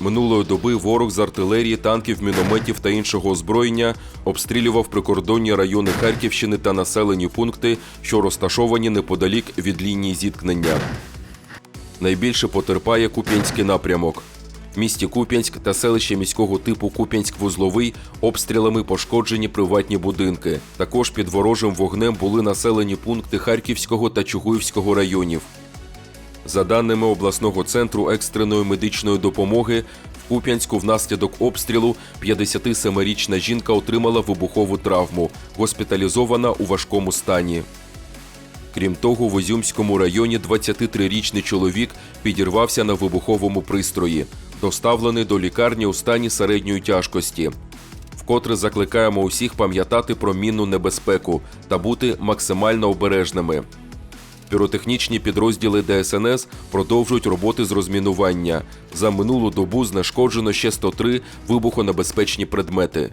Минулої доби ворог з артилерії, танків, мінометів та іншого озброєння обстрілював прикордонні райони Харківщини та населені пункти, що розташовані неподалік від лінії зіткнення. Найбільше потерпає Куп'янський напрямок. В місті Куп'янськ та селище міського типу Куп'янськ-Вузловий обстрілами пошкоджені приватні будинки. Також під ворожим вогнем були населені пункти Харківського та Чугуївського районів. За даними обласного центру екстреної медичної допомоги, в Куп'янську внаслідок обстрілу 57-річна жінка отримала вибухову травму, госпіталізована у важкому стані. Крім того, в Озюмському районі 23-річний чоловік підірвався на вибуховому пристрої, доставлений до лікарні у стані середньої тяжкості. Вкотре закликаємо усіх пам'ятати про мінну небезпеку та бути максимально обережними. Піротехнічні підрозділи ДСНС продовжують роботи з розмінування. За минулу добу знешкоджено ще 103 вибухонебезпечні предмети.